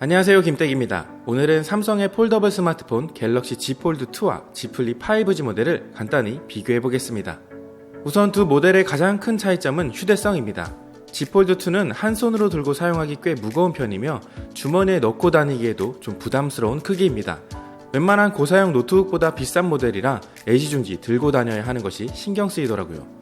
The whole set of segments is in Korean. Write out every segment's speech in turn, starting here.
안녕하세요 김땡입니다. 오늘은 삼성의 폴더블 스마트폰 갤럭시 Z 폴드 2와 Z 플립 5G 모델을 간단히 비교해 보겠습니다. 우선 두 모델의 가장 큰 차이점은 휴대성입니다. Z 폴드 2는 한 손으로 들고 사용하기 꽤 무거운 편이며 주머니에 넣고 다니기에도 좀 부담스러운 크기입니다. 웬만한 고사양 노트북보다 비싼 모델이라 애지중지 들고 다녀야 하는 것이 신경 쓰이더라고요.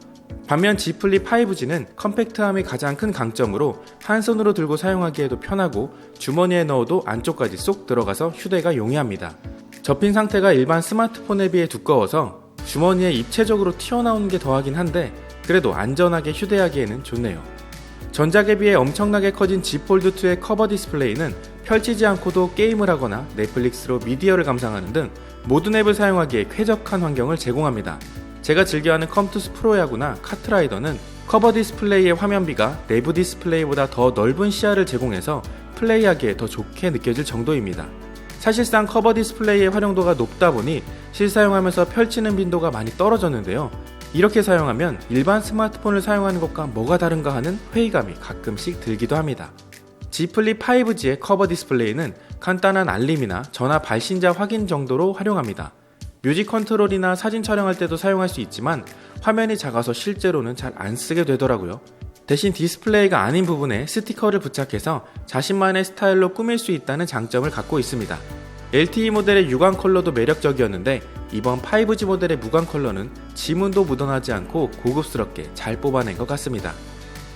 반면 Z 플립 5G는 컴팩트함이 가장 큰 강점으로 한 손으로 들고 사용하기에도 편하고 주머니에 넣어도 안쪽까지 쏙 들어가서 휴대가 용이합니다. 접힌 상태가 일반 스마트폰에 비해 두꺼워서 주머니에 입체적으로 튀어나오는 게 더하긴 한데 그래도 안전하게 휴대하기에는 좋네요. 전작에 비해 엄청나게 커진 Z 폴드 2의 커버 디스플레이는 펼치지 않고도 게임을 하거나 넷플릭스로 미디어를 감상하는 등 모든 앱을 사용하기에 쾌적한 환경을 제공합니다. 제가 즐겨하는 컴투스 프로야구나 카트라이더는 커버 디스플레이의 화면비가 내부 디스플레이보다 더 넓은 시야를 제공해서 플레이하기에 더 좋게 느껴질 정도입니다. 사실상 커버 디스플레이의 활용도가 높다 보니 실사용하면서 펼치는 빈도가 많이 떨어졌는데요. 이렇게 사용하면 일반 스마트폰을 사용하는 것과 뭐가 다른가 하는 회의감이 가끔씩 들기도 합니다. Z 플립 5G의 커버 디스플레이는 간단한 알림이나 전화 발신자 확인 정도로 활용합니다. 뮤직 컨트롤이나 사진 촬영할 때도 사용할 수 있지만 화면이 작아서 실제로는 잘 안 쓰게 되더라고요. 대신 디스플레이가 아닌 부분에 스티커를 부착해서 자신만의 스타일로 꾸밀 수 있다는 장점을 갖고 있습니다. LTE 모델의 유광 컬러도 매력적이었는데 이번 5G 모델의 무광 컬러는 지문도 묻어나지 않고 고급스럽게 잘 뽑아낸 것 같습니다.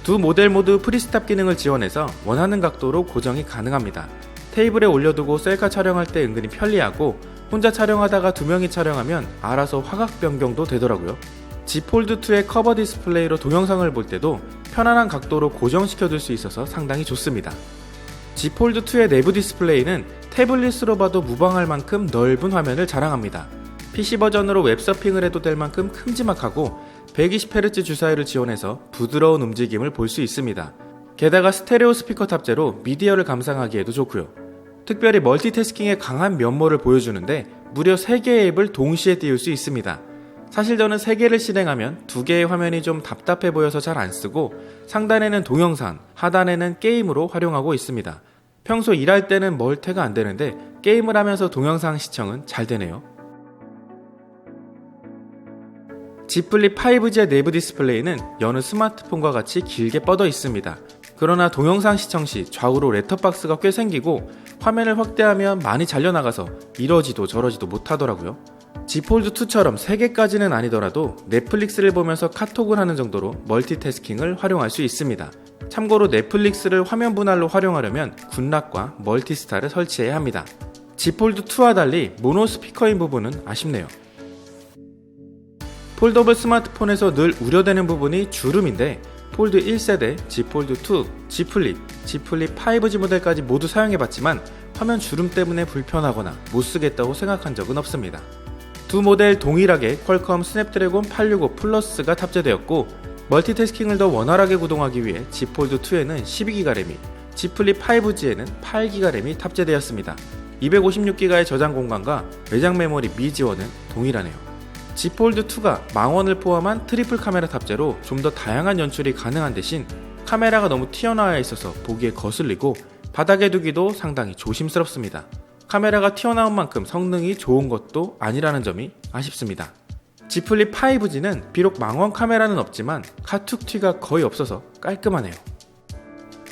두 모델 모두 프리스탑 기능을 지원해서 원하는 각도로 고정이 가능합니다. 테이블에 올려두고 셀카 촬영할 때 은근히 편리하고 혼자 촬영하다가 두 명이 촬영하면 알아서 화각 변경도 되더라고요. Z 폴드 2의 커버 디스플레이로 동영상을 볼 때도 편안한 각도로 고정시켜둘 수 있어서 상당히 좋습니다. Z 폴드 2의 내부 디스플레이는 태블릿으로 봐도 무방할 만큼 넓은 화면을 자랑합니다. PC 버전으로 웹서핑을 해도 될 만큼 큼지막하고 120Hz 주사율을 지원해서 부드러운 움직임을 볼 수 있습니다. 게다가 스테레오 스피커 탑재로 미디어를 감상하기에도 좋고요. 특별히 멀티태스킹의 강한 면모를 보여주는데 무려 3개의 앱을 동시에 띄울 수 있습니다. 사실 저는 3개를 실행하면 2개의 화면이 좀 답답해 보여서 잘 안 쓰고 상단에는 동영상, 하단에는 게임으로 활용하고 있습니다. 평소 일할 때는 멀태가 안 되는데 게임을 하면서 동영상 시청은 잘 되네요. Z 플립 5G의 내부 디스플레이는 여느 스마트폰과 같이 길게 뻗어 있습니다. 그러나 동영상 시청 시 좌우로 레터박스가 꽤 생기고 화면을 확대하면 많이 잘려나가서 이러지도 저러지도 못하더라고요. Z 폴드 2처럼 3개까지는 아니더라도 넷플릭스를 보면서 카톡을 하는 정도로 멀티태스킹을 활용할 수 있습니다. 참고로 넷플릭스를 화면 분할로 활용하려면 굿락과 멀티스타를 설치해야 합니다. Z 폴드 2와 달리 모노 스피커인 부분은 아쉽네요. 폴더블 스마트폰에서 늘 우려되는 부분이 주름인데 폴드 1세대, Z 폴드 2, Z 플립, Z 플립 5G 모델까지 모두 사용해봤지만 화면 주름 때문에 불편하거나 못쓰겠다고 생각한 적은 없습니다. 두 모델 동일하게 퀄컴 스냅드래곤 865 플러스가 탑재되었고 멀티태스킹을 더 원활하게 구동하기 위해 Z 폴드 2에는 12기가 램이, Z 플립 5G에는 8기가 램이 탑재되었습니다. 256기가의 저장 공간과 외장 메모리 미지원은 동일하네요. Z 폴드 2가 망원을 포함한 트리플 카메라 탑재로 좀 더 다양한 연출이 가능한 대신 카메라가 너무 튀어나와 있어서 보기에 거슬리고 바닥에 두기도 상당히 조심스럽습니다. 카메라가 튀어나온 만큼 성능이 좋은 것도 아니라는 점이 아쉽습니다. Z 플립 5G는 비록 망원 카메라는 없지만 카툭 튀가 거의 없어서 깔끔하네요.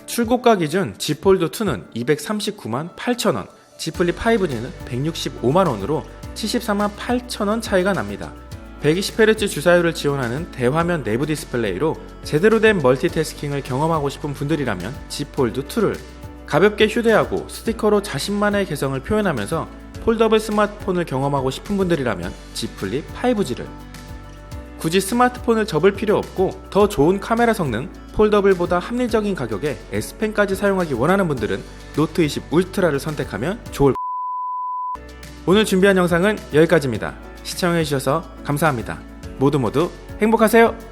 출고가 기준 Z 폴드 2는 239만 8천원, Z 플립 5G는 165만원으로 74만 8천원 차이가 납니다. 120Hz 주사율을 지원하는 대화면 내부 디스플레이로 제대로 된 멀티태스킹을 경험하고 싶은 분들이라면 Z 폴드 2를 가볍게 휴대하고 스티커로 자신만의 개성을 표현하면서 폴더블 스마트폰을 경험하고 싶은 분들이라면 Z 플립 5G를 굳이 스마트폰을 접을 필요 없고 더 좋은 카메라 성능, 폴더블보다 합리적인 가격에 S펜까지 사용하기 원하는 분들은 노트 20 울트라를 선택하면 좋을 오늘 준비한 영상은 여기까지입니다. 시청해주셔서 감사합니다. 모두 모두 행복하세요!